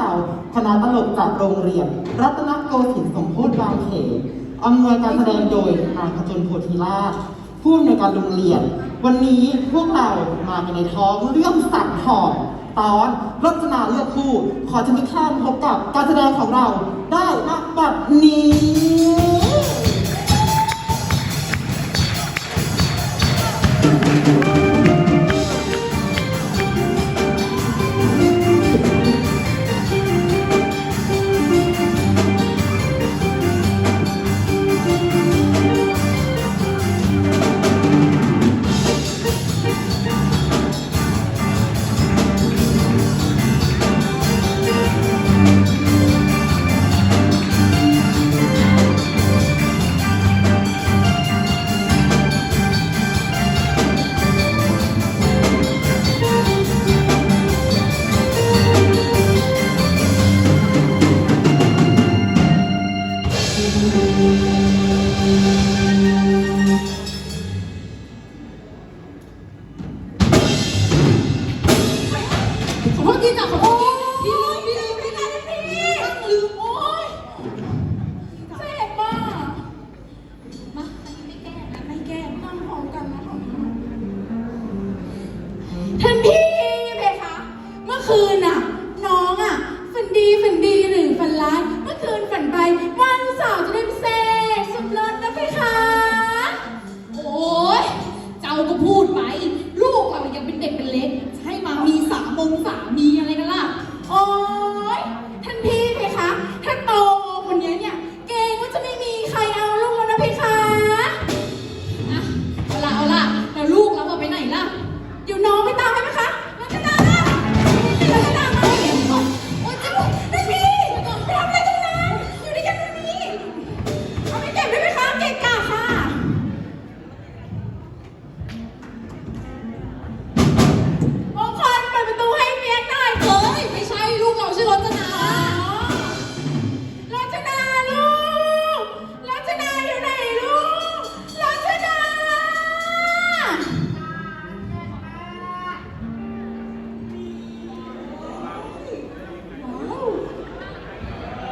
พวกเราคณะตลกจากโรงเรียน รัตนโกสินทร์สมโพธิบางเขนอำนวยการแสดงโดยนายขจนโพธิราชผู้อำนวยการโรงเรียน วันนี้พวกเรามากันในท้องเรื่องสัตว์หอบตอนรจนาเลือกคู่ ขอเชิญทุกท่านพบกับการแสดงของเราได้ณบัดนี้ ขอโ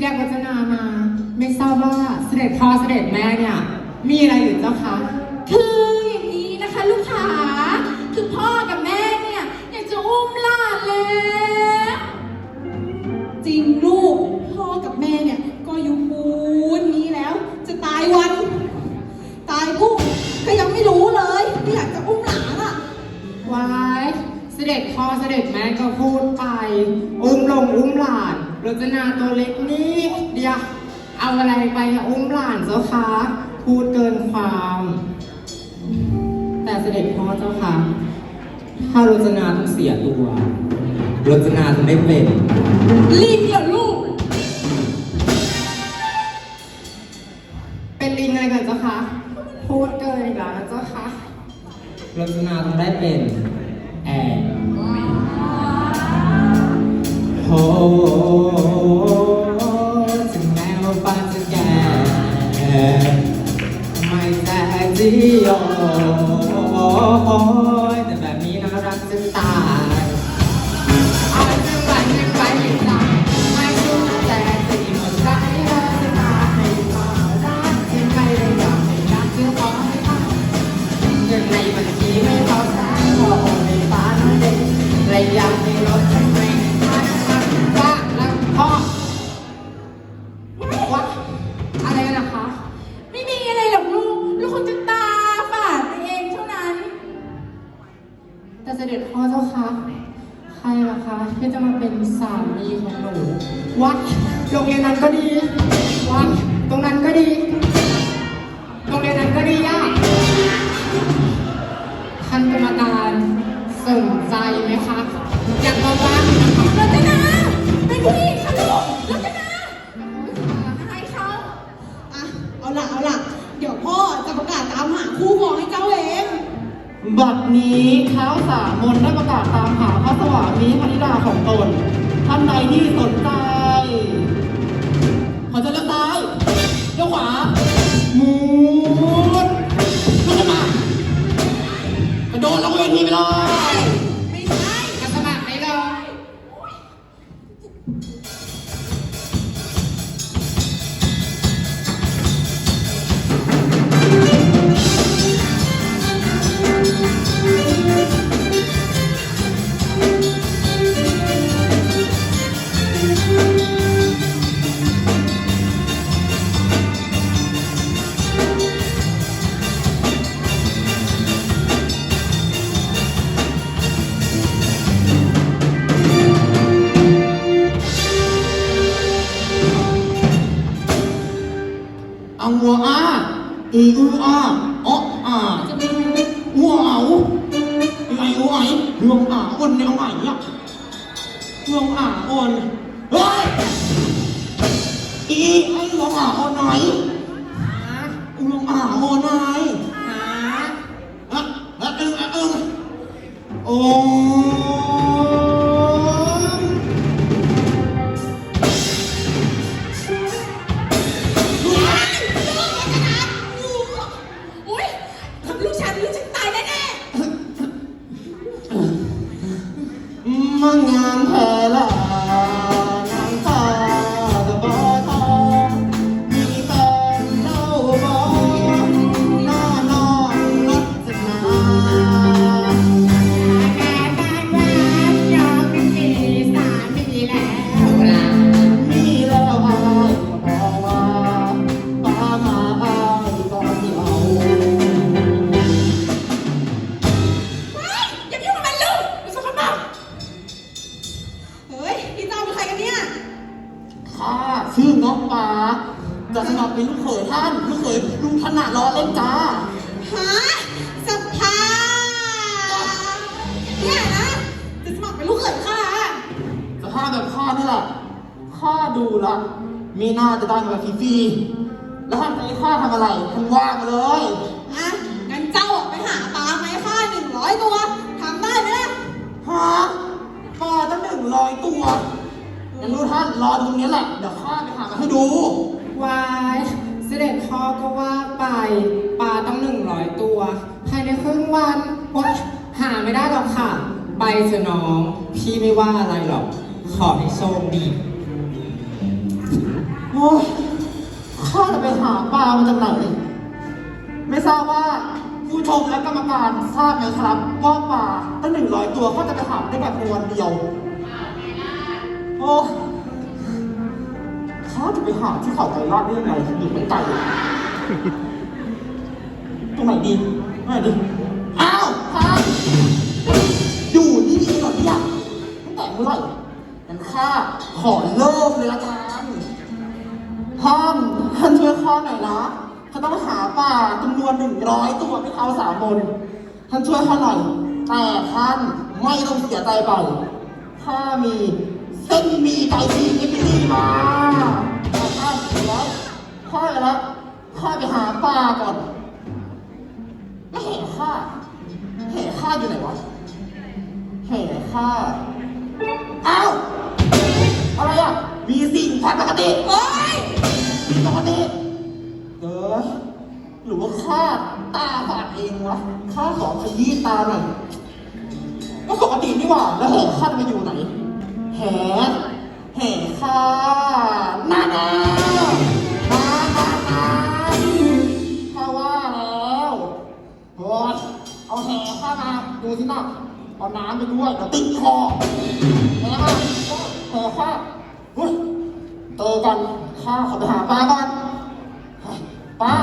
ที่ได้พัฒนามา ไม่ทราบว่าเสด็จพ่อเสด็จแม่เนี่ย มีอะไรหรือเจ้าคะ คืออย่างนี้นะคะลูกค้าคือพ่อกับแม่เนี่ยอยากจะอุ้มหลานแล้วจริงลูกพ่อกับแม่เนี่ย ก็อยู่ปูนนี้แล้ว จะตายวัน ตายผู้ก็ยังไม่รู้เลยที่อยากจะอุ้มหลานอะวายเสด็จพ่อเสด็จแม่ก็พูดไป อุ้มลงอุ้มหลาน รจนาตัวเล็กนี่เดียวเอาอะไรไปอะอุ้มหลานเจ้าคะพูดเกินความ แต่เสด็จพ่อเจ้าค่ะถ้ารจนาต้องเสียตัวรจนาต้องได้เป็นลิงเหรอลูก เป็นลิงอะไรกันเจ้าคะพูดเกินอีกแล้วนะเจ้าคะรจนาต้องได้เป็นแอร์ โหถึงแม้ว่าฟ้าจะแก่ไม่แต่จีโอแโรงเรียนนั้นก็ดีวะตรงนั้นก็ดี โรงเรียนนั้นก็ดีอะท่านกรรมการสนใจไหมคะอยากมาบ้างนะคะรัตนะเป็นผู้หญิงค่ะลูกรันาอะไเขาอะเอาละเอาละเดี๋ยวพ่อจะประกาศตามหาคู่ครองให้เจ้าเองบัดนี้เท้าสามมนได้ประกาศตามหาพระสวามีพระนิดาของตน นใดที่สนใจ ขอจะเลี้ยวซ้ายเลี้ยวขวาหมุนขึ้นมากระโดดลงเวทีไปเลย เรื่องอาอ้นในเอาไหนเนี่ยเรื่องอาอ้นเฮ้ยอีไอเรื่องอาอ้นไหนเรื่องอาอ้นไหนหาอะอะอึงอะอึงโอ้ ข้าดูละมีหน้าจะได้มาฟรีๆแล้วท่านจะให้ข้าทำอะไรท่านว่ามาเลยอะงั้นเจ้าอะไปหาปลาไหมข้าหนึ่งร้อยตัวทำได้ไหมล่ะฮะปลาตั้งหนึ่งร้อยตัวงั้นดูท่านรอตรงนี้แหละเดี๋ยวข้าไปหามาให้ดูวายเสด็จพ่อก็ว่าไปปลาต้องหนึ่งร้อยตัว ภายในครึ่งวันวะหาไม่ได้หรอกค่ะ ไปเถอะน้อง พี่ไม่ว่าอะไรหรอก ขอให้โชคดี โอ้ข้าจะไปหาปลามาจากไหน ไม่ทราบว่าผู้ชมและกรรมการทราบไหมครับว่าปลาตั้งหนึ่งร้อยตัวเขาจะไปหาได้แบบในวันเดียว โอ้ข้าจะไปหาที่เขาไก่ลาดได้ยังไงอยู่มันไกลตรงไหนดีตรงไหนดีอ้าวข้าอยู่นี่เองเหรอเนี่ยตั้งแต่เมื่อไหร่งั้นข้าขอเลิก ป่าจำนวนหนึ่งร้อยตัวให้เขาสามคนท่านช่วยข้าหน่อยแต่ท่านไม่ต้องเสียใจไปข้ามีเส้นมีไก่สีกิบลี่มาแต่ท่านเดี๋ยวข้าไปแล้วข้าไปหาป่าก่อนไม่เห็นข้าเห็นข้าอยู่ไหนวะเห็นข้าอ้าอะไรอะมีสิ่งผิดปกติโอ๊ยผิดปกติ รือว่าข้าตาฝาดเองวะข้าขอขยี้ตาหน่อยก็ปกตินี่หว่า แล้วแห่ข้าจะไปอยู่ไหน แห่แห่ข้านานานานานาข้าว่าแล้วโอ้ยเอาแห่ข้ามาดูสินะเอาน้ำไปด้วยเดี๋ยวติดคอแห่มาแห่ข้าเฮ้ยเจอกันข้าขอไปหาป้าก่อนป้า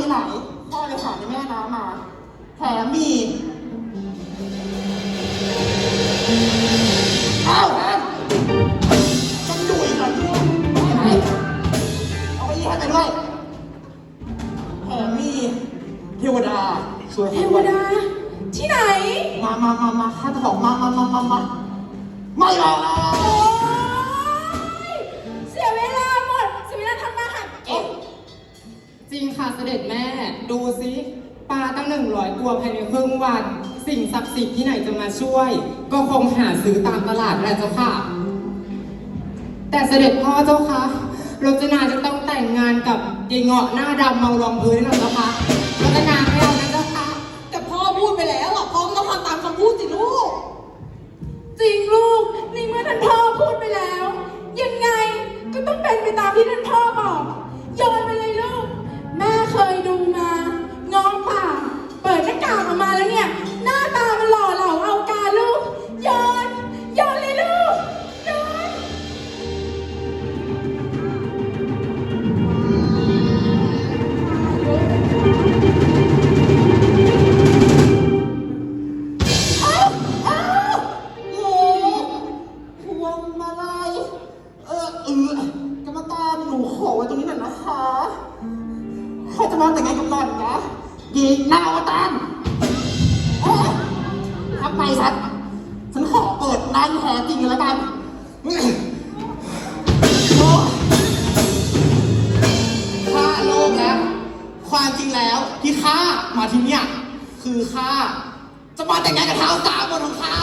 ที่ไหนพ่อไปหาในแม่น้ำมา แถมมีอ้าวนะฉันดูอีกหน่อยด้วยไหนเอาไปยี่ห้อไหนด้วยแถมมีเทวดาช่วยเทให้วด้วยดา ที่ไหน มามามามาข้าจะบอกมามามามามาไม่หรอก ริงค่ะเสด็จแม่ ดูสิปลาตั้งหนึ่งร้อยตัวภายในครึ่งวัน สิ่งศักดิ์สิทธิ์ที่ไหนจะมาช่วย ก็คงหาซื้อตามตลาดแหละเจ้าค่ะ แต่เสด็จพ่อเจ้าคะรจนาจะต้องแต่งงานกับยายเงาะหน้าดำเมารองพื้นหรอเจ้าคะรจนาไม่เอานะเจ้าค่ะแต่พ่อพูดไปแล้วอะพ่อก็ต้องทำตามคำพูดสิลูก จริงลูกในเมื่อท่านพ่อพูดไปแล้ว ยังไงก็ต้องเป็นไปตามที่ท่านานแท้จริงแล้วกันโอ้ยข้าโลกแล้ว ความจริงแล้วที่ข้ามาที่เนี่ยคือข้าจะมาแต่งงานกับเท้าสามบนของข้า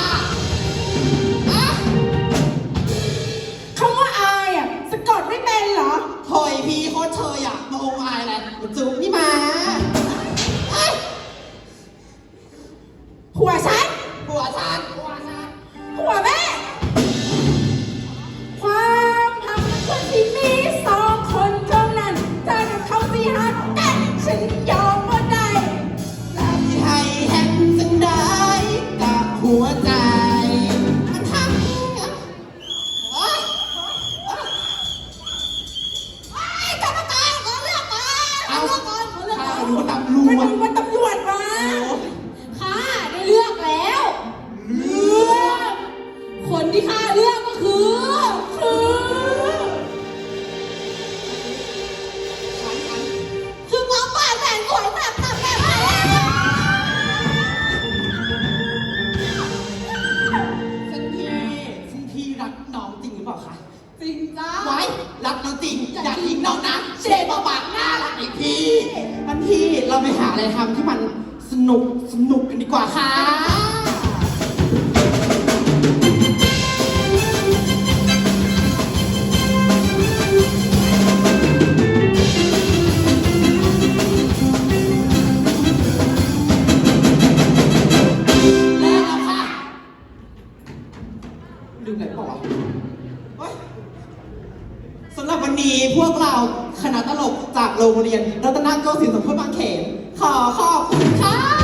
โรงเรียนรัตนโกสินทร์สมโพธิบางเขนขอขอบคุณค่ะ